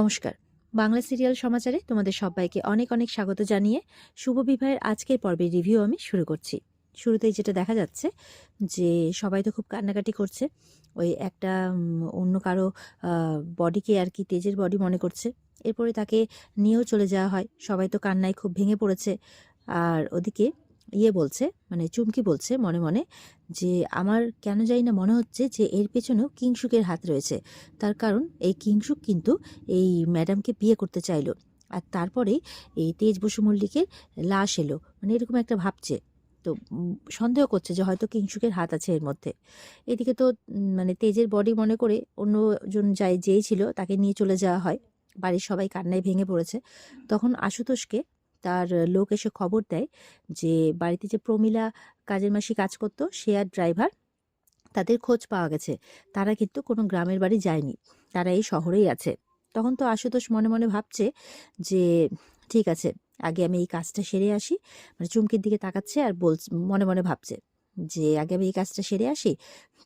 নমস্কার। বাংলা সিরিয়াল সমাচারে তোমাদের সবাইকে অনেক অনেক স্বাগত জানিয়ে শুভ বিবাহের আজকের পর্বের রিভিউ আমি শুরু করছি। শুরুতেই যেটা দেখা যাচ্ছে যে সবাই তো খুব কান্নাকাটি করছে। ওই একটা অন্য কারও বডিকে আর কি তেজের বডি মনে করছে। এরপরে তাকে নিয়েও চলে যাওয়া হয়। সবাই তো কান্নায় খুব ভেঙে পড়েছে। আর ওদিকে ইয়ে বলছে মানে চুমকি বলছে মনে মনে যে, আমার কেন জানি না মনে হচ্ছে যে, এর পেছনেও কিংসুকের হাত রয়েছে। তার কারণ এই কিংসুক কিন্তু এই ম্যাডামকে বিয়ে করতে চাইলো। আর তারপরে এই তেজ বসু মল্লিকের লাশ এলো। মানে এরকম একটা ভাবছে। তো সন্দেহ করছে যে, হয়তো কিংসুকের হাত আছে এর মধ্যে। এদিকে তো মানে তেজের বডি মনে করে অন্যজন যাই যেই ছিল, তাকে নিয়ে চলে যাওয়া হয়। বাড়ির সবাই কান্নায় ভেঙে পড়েছে। তখন আশুতোষকে তার লোক এসে খবর দেয় যে, বাড়িতে যে প্রমিলা কাজের মাসি কাজ করতো, সে আর ড্রাইভার, তাদের খোঁজ পাওয়া গেছে। তারা কিন্তু কোনো গ্রামের বাড়ি যায়নি। তারা এই শহরেই আছে। তখন তো আশুতোষ মনে মনে ভাবছে যে, ঠিক আছে, আগে আমি এই কাজটা সেরে আসি। মানে চুমকির দিকে তাকাচ্ছে আর বল মনে মনে ভাবছে যে, আগে আমি এই কাজটা সেরে আসি,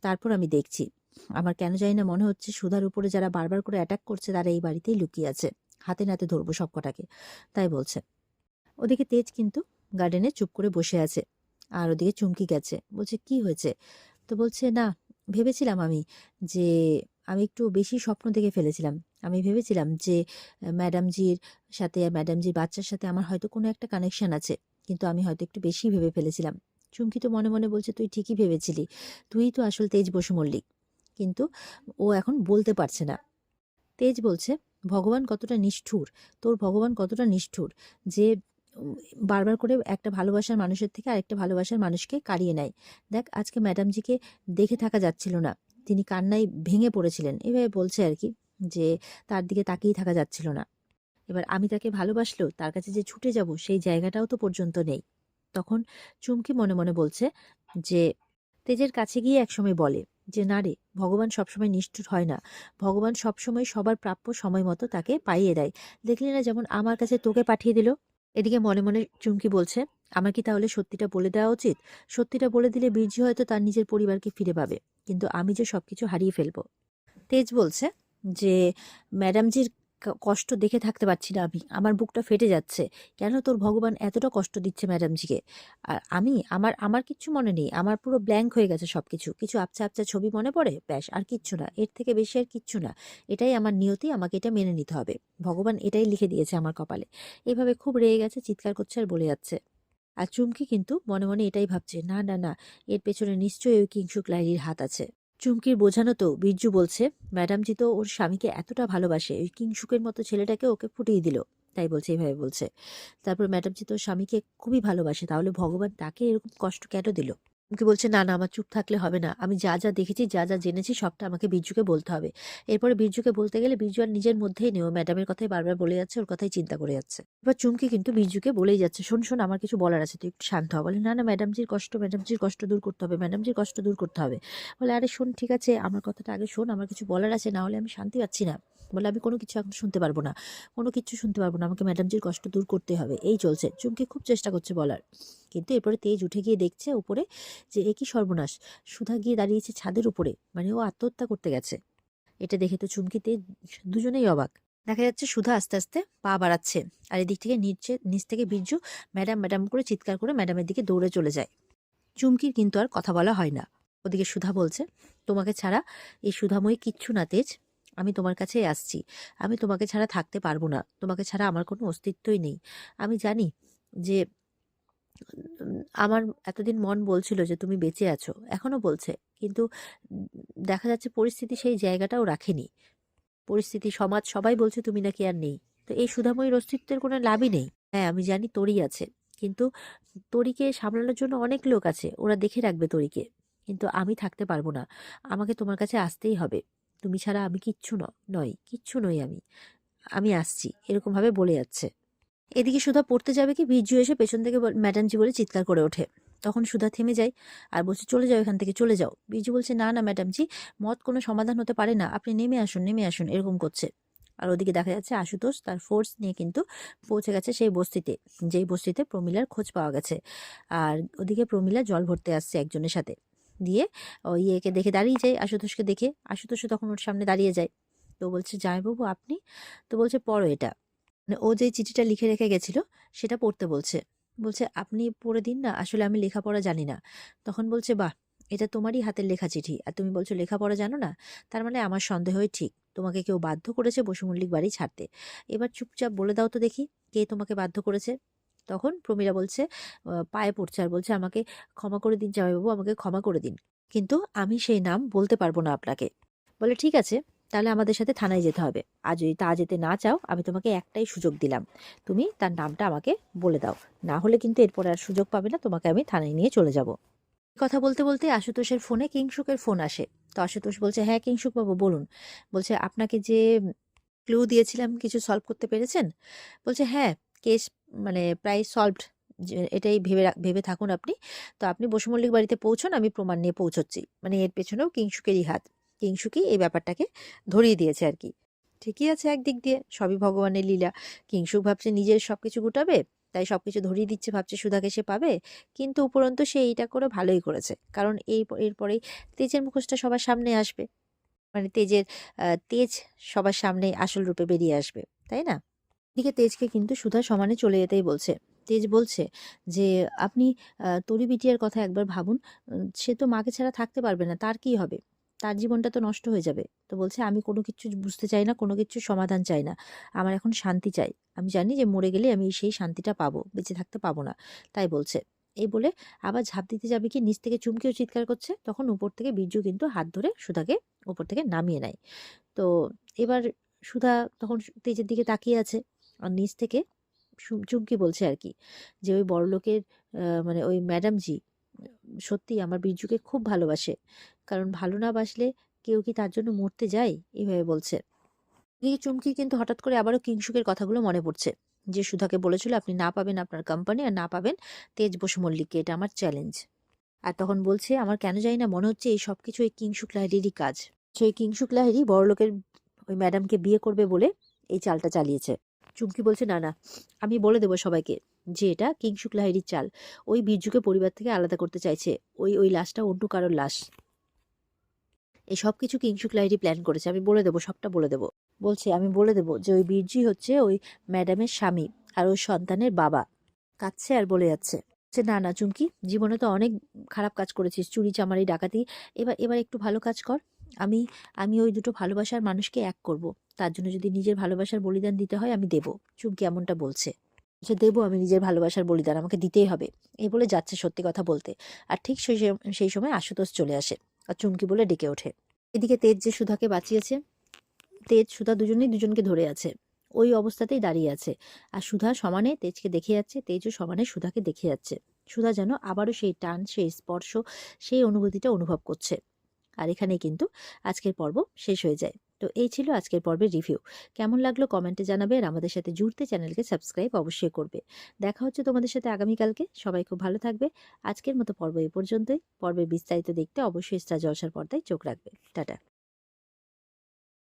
তারপর আমি দেখছি। আমার কেন জানি না মনে হচ্ছে সুধার উপরে যারা বারবার করে অ্যাটাক করছে, তারা এই বাড়িতেই লুকিয়ে আছে। হাতে নাতে ধরবো সব কটাকে তাই বলছে। ওদিকে তেজ কিন্তু গার্ডেনে চুপ করে বসে আছে। আর ওদিকে চুমকি গেছে। বলছে, কি হয়েছে? তো বলছে, না, ভেবেছিলাম আমি যে আমি একটু বেশি স্বপ্ন দেখে ফেলেছিলাম। আমি ভেবেছিলাম যে ম্যাডামজির সাথে ম্যাডামজির বাচ্চার সাথে আমার হয়তো কোনো একটা কানেকশন আছে। কিন্তু আমি হয়তো একটু বেশি ভেবে ফেলেছিলাম। চুমকি তো মনে মনে বলছে, তুই ঠিকই ভেবেছিলি। তুই তো আসল তেজ বসু মল্লিক। কিন্তু ও এখন বলতে পারছে না। তেজ বলছে, ভগবান কতটা নিষ্ঠুর। তোর ভগবান কতটা নিষ্ঠুর যে বারবার করে একটা ভালোবাসার মানুষের থেকে আরেকটা ভালোবাসার মানুষকে কাড়িয়ে নেয়। দেখ, আজকে ম্যাডামজিকে দেখে থাকা যাচ্ছিল না। তিনি কান্নায় ভেঙে পড়েছিলেন। এভাবে বলছে আর কি যে, তার দিকে তাকিয়ে থাকা যাচ্ছিল না। এবার আমি তাকে ভালোবাসলেও তার কাছে যে ছুটে যাব, সেই জায়গাটাও তো পর্যন্ত নেই। তখন চুমকি মনে মনে বলছে যে, তেজের কাছে গিয়ে একসময় বলে যে, না রে, ভগবান সবসময় নিষ্ঠুর হয় না। ভগবান সবসময় সবার প্রাপ্য সময় মতো তাকে পাইয়ে দেয়। দেখলি না যেমন আমার কাছে তোকে পাঠিয়ে দিল? এদিকে মনে মনে চুমকি বলছে, আমার কি তাহলে সত্যিটা বলে দেওয়া উচিত? সত্যিটা বলে দিলে বীরজি হয়তো তার নিজের পরিবারকে ফিরে পাবে। কিন্তু আমি যে সবকিছু হারিয়ে ফেলব। তেজ বলছে যে, ম্যাডামজির কষ্ট দেখে থাকতে পারছি না আমি। আমার বুকটা ফেটে যাচ্ছে। কেন তোর ভগবান এতটা কষ্ট দিচ্ছে ম্যাডামজিকে? আর আমি, আমার আমার কিচ্ছু মনে নেই। আমার পুরো ব্ল্যাঙ্ক হয়ে গেছে সব কিছু কিছু আপচা আপচা ছবি মনে পড়ে? ব্যাস, আর কিচ্ছু না। এর থেকে বেশি আর কিচ্ছু না। এটাই আমার নিয়তি, আমাকে এটা মেনে নিতে হবে। ভগবান এটাই লিখে দিয়েছে আমার কপালে। এভাবে খুব রেগে গেছে, চিৎকার করছে আর বলে যাচ্ছে। আর চুমকি কিন্তু মনে মনে এটাই ভাবছে, না না না, এর পেছনে নিশ্চয়ই ওই কিংসুক লাইরির হাত আছে। চুমকির বোঝানো তো বিরজু বলছে, ম্যাডামজি তো ওর স্বামীকে এতটা ভালোবাসে, ওই কিংসুকের মতো ছেলেটাকে ওকে ফুটিয়ে দিল। তাই বলছে এইভাবে বলছে। তারপর ম্যাডামজি তো স্বামীকে খুবই ভালোবাসে, তাহলে ভগবান তাকে এরকম কষ্ট কেন দিল? চুমকি বলছে, না না, আমার চুপ থাকলে হবে না। আমি যা যা দেখেছি, যা যা জেনেছি, সবটা আমাকে বীরজুকে বলতে হবে। এরপরে বীরজুকে বলতে গেলে বীরজু আর নিজের মধ্যেই নেও ম্যাডামের কথাই বারবার বলে যাচ্ছে, ওর কথাই চিন্তা করে যাচ্ছে। এবার চুমকি কিন্তু বীরজুকে বলেই যাচ্ছে, শোন শোন, আমার কিছু বলার আছে, তুই একটু শান্ত হ। বলে, না না, ম্যাডামজির কষ্ট ম্যাডামজির কষ্ট দূর করতে হবে, ম্যাডামজির কষ্ট দূর করতে হবে। বলে, আরে শোন, ঠিক আছে, আমার কথাটা আগে শোন, আমার কিছু বলার আছে, না হলে আমি শান্তি পাচ্ছি না। বলে আমি কোনো কিছু এখন শুনতে পারব না। কোনো কিছু শুনতে পারব না। আমাকে ম্যাডামজির কষ্ট দূর করতে হবে। এই চলছে। চুমকি খুব চেষ্টা করছে বলার। কিন্তু এরপরে তেজ উঠে গিয়ে দেখছে উপরে যে একই সর্বনাশ। সুধা গিয়ে দাঁড়িয়েছে ছাদের উপরে। মানে ও আত্মহত্যা করতে গেছে। এটা দেখে তো চুমকিতে দুজনেই অবাক। দেখা যাচ্ছে সুধা আস্তে আস্তে পা বাড়াচ্ছে। আর এদিক থেকে নিচে, নিচ থেকে বীর্যু ম্যাডাম ম্যাডাম করে চিৎকার করে ম্যাডামের দিকে দৌড়ে চলে যায়। চুমকির কিন্তু আর কথা বলা হয় না। ওদিকে সুধা বলছে, তোমাকে ছাড়া এই সুধাময়ী কিচ্ছু না তেজ। আমি তোমার কাছে আসছি। আমি তোমাকে ছাড়া থাকতে পারব না। তোমাকে ছাড়া আমার কোনো অস্তিত্বই নেই। আমি জানি যে, আমার এতদিন মন বলছিল যে তুমি বেঁচে আছো। এখনও বলছে। কিন্তু দেখা যাচ্ছে পরিস্থিতি সেই জায়গাটাও রাখেনি। পরিস্থিতি, সমাজ, সবাই বলছে তুমি নাকি আর নেই। তো এই সুধাময়ীর অস্তিত্বের কোনো লাভই নেই। হ্যাঁ আমি জানি তরি আছে। কিন্তু তরিকে সামলানোর জন্য অনেক লোক আছে। ওরা দেখে রাখবে তরিকে। কিন্তু আমি থাকতে পারব না। আমাকে তোমার কাছে আসতেই হবে। তুমি ছাড়া আমি কিচ্ছু ন, নই, কিচ্ছু নই আমি। আমি আসছি, এরকমভাবে বলে যাচ্ছে। এদিকে সুধা পড়তে যাবে কি বীর্যু এসে পেছন থেকে ম্যাডামজি বলে চিৎকার করে ওঠে। তখন সুধা থেমে যায় আর বলছে, চলে যাও, এখান থেকে চলে যাও। বীর্যু বলছে, না না, ম্যাডামজি মত কোনো সমাধান হতে পারে না। আপনি নেমে আসুন নেমে আসুন, এরকম করছে। আর ওদিকে দেখা যাচ্ছে আশুতোষ তার ফোর্স নিয়ে কিন্তু পৌঁছে গেছে সেই বস্তিতে, যেই বস্তিতে প্রমিলার খোঁজ পাওয়া গেছে। আর ওদিকে প্রমিলা জল ভরতে আসছে একজনের সাথে। দিয়ে ওই ইয়েকে দেখে দাঁড়িয়ে যায় আশুতোষকে দেখে। আশুতোষও তখন ওর সামনে দাঁড়িয়ে যায়। তো বলছে জামাইবাবু আপনি? তো বলছে, পড়ো এটা। মানে ও যে চিঠিটা লিখে রেখে গেছিল, সেটা পড়তে বলছে। বলছে, আপনি পড়ে দিন না, আসলে আমি লেখাপড়া জানি না। তখন বলছে, বাহ, এটা তোমারই হাতের লেখা চিঠি। আর তুমি বলছো, লেখাপড়া জানো না? তার মানে আমার সন্দেহই ঠিক। তোমাকে কেউ বাধ্য করেছে বসুমল্লিক বাড়ি ছাড়তে। এবার চুপচাপ বলে দাও তো দেখি, কে তোমাকে বাধ্য করেছে। তখন প্রমীরা বলছে পায়ে পড়ছে। আর বলছে, আমাকে ক্ষমা করে দিন জামাইবাবু, আমাকে ক্ষমা করে দিন। কিন্তু আমি সেই নাম বলতে পারব না আপনাকে। বলে, ঠিক আছে, তাহলে আমাদের সাথে থানায় যেতে হবে। আর যদি তা যেতে না চাও, আমি তোমাকে একটাই সুযোগ দিলাম। তুমি তার নামটা আমাকে বলে দাও। না হলে কিন্তু এরপর আর সুযোগ পাবে না, তোমাকে আমি থানায় নিয়ে চলে যাব। কথা বলতে বলতে আশুতোষের ফোনে কিংসুকের ফোন আসে। তো আশুতোষ বলছে হ্যাঁ কিংসুক বাবু বলুন। বলছে, আপনাকে যে ক্লু দিয়েছিলাম, কিছু সলভ করতে পেরেছেন? বলছে হ্যাঁ কেস মানে প্রায় সলভড এটাই ভেবে ভেবে থাকুন আপনি। তো আপনি বসুমল্লিক বাড়িতে পৌঁছন, আমি প্রমাণ নিয়ে পৌঁছচ্ছি। মানে এর পেছনেও কিংসুকেরই হাত। কিংসুকি এই ব্যাপারটাকে ধরিয়ে দিয়েছে আর কি। ঠিকই আছে একদিক দিয়ে, সবই ভগবানের লীলা। কিংসুক ভাবছে নিজের সব কিছু গুটাবে, তাই সব কিছু ধরিয়ে দিচ্ছে, ভাবছে সুধাকে সে পাবে। কিন্তু উপরন্তু সে এইটা করে ভালোই করেছে। কারণ এই এরপরেই তেজের মুখোশটা সবার সামনে আসবে। মানে তেজের তেজ সবার সামনে আসল রূপে বেরিয়ে আসবে। তাই না? এদিকে তেজকে কিন্তু সুধা সমানে চলে যেতেই বলছে। তেজ বলছে যে, আপনি তরি বিটিয়ার কথা একবার ভাবুন। সে তো মাকে ছাড়া থাকতে পারবে না, তার কি হবে? তার জীবনটা তো নষ্ট হয়ে যাবে। তো বলছে, আমি কোনো কিছু বুঝতে চাই না, কোনো কিছু সমাধান চাই না। আমার এখন শান্তি চাই। আমি জানি যে মরে গেলে আমি সেই শান্তিটা পাবো, বেঁচে থাকতে পাবো না। তাই বলছে। এই বলে আবার ঝাঁপ দিতে যাবে কি, নিচ থেকে চুমকেও চিৎকার করছে। তখন উপর থেকে বীর্যু কিন্তু হাত ধরে সুধাকে উপর থেকে নামিয়ে নেয়। তো এবার সুধা তখন তেজের দিকে তাকিয়ে আছে। আর নিচ থেকে চুমকি বলছে আর কি যে ওই বড়লোকের মানে ওই ম্যাডাম জি সত্যি আমার বীর্যুকে খুব ভালোবাসে। কারণ ভালো না বাসলে কেউ কি তার জন্য মরতে যায়? এইভাবে বলছে। এদিকে চুমকি কিন্তু হঠাৎ করে আবারও কিংসুকের কথাগুলো মনে পড়ছে। যে সুধাকে বলেছিল, আপনি না পাবেন আপনার কোম্পানি আর না পাবেন তেজ বসু মল্লিককে, এটা আমার চ্যালেঞ্জ আর তখন বলছে, আমার কেন জানি না মনে হচ্ছে এই সব কিছু এই কিংসুক লাহিড়িরই কাজ। সেই কিংসুক লাহিড়ি বড়লোকের ওই ম্যাডামকে বিয়ে করবে বলে এই চালটা চালিয়েছে। চুমকি বলছে, না না, আমি বলে দেবো সবাইকে যে এটা কিংসুক লাহিড়ির চাল। ওই বীরজুকে পরিবার থেকে আলাদা করতে চাইছে। ওই ওই লাশটা অন্য কারোর লাশ। এই সব কিছু কিংসুক লাহিড়ি প্ল্যান করেছে। আমি বলে দেবো, সবটা বলে দেবো। বলছে, আমি বলে দেবো যে ওই বীরজি হচ্ছে ওই ম্যাডামের স্বামী আর ওই সন্তানের বাবা। কাঁদছে আর বলে যাচ্ছে। যে না না, চুমকি, জীবনে তো অনেক খারাপ কাজ করেছিস। চুরি, চামারি, ডাকাতি। এবার এবার একটু ভালো কাজ কর। আমি আমি ওই দুটো ভালোবাসার মানুষকে এক করব। তার জন্য যদি নিজের ভালোবাসার বলিদান দিতে হয়, আমি দেব। চুমকি এমনটা বলছে। যে দেবো, আমি নিজের ভালোবাসার বলিদান আমাকে দিতেই হবে। এই বলে যাচ্ছে সত্যি কথা বলতে। আর ঠিক সেই সেই সময় আশুতোষ চলে আসে আর চুমকি বলে ডেকে ওঠে। এদিকে তেজ যে সুধাকে বাঁচিয়েছে, তেজ, সুধা দুজনেই দুজনকে ধরে আছে। ওই অবস্থাতেই দাঁড়িয়ে আছে। আর সুধা সমানে তেজকে দেখে যাচ্ছে, তেজও সমানে সুধাকে দেখে যাচ্ছে। সুধা যেন আবারও সেই টান, সেই স্পর্শ, সেই অনুভূতিটা অনুভব করছে। আর এখানেই কিন্তু আজকের পর্ব শেষ হয়ে যায়। তো এই ছিল আজকের পর্বের রিভিউ। কেমন লাগল কমেন্টে জানাবে আর আমাদের সাথে জুড়তে চ্যানেলকে সাবস্ক্রাইব অবশ্যই করবে। দেখা হচ্ছে তোমাদের সাথে আগামীকালকে। সবাই খুব ভালো থাকবে। আজকের মতো পর্ব এ পর্যন্তই। পর্বের বিস্তারিত দেখতে অবশ্যই স্টার জলসার পর্দায় চোখ রাখবে। টাটা।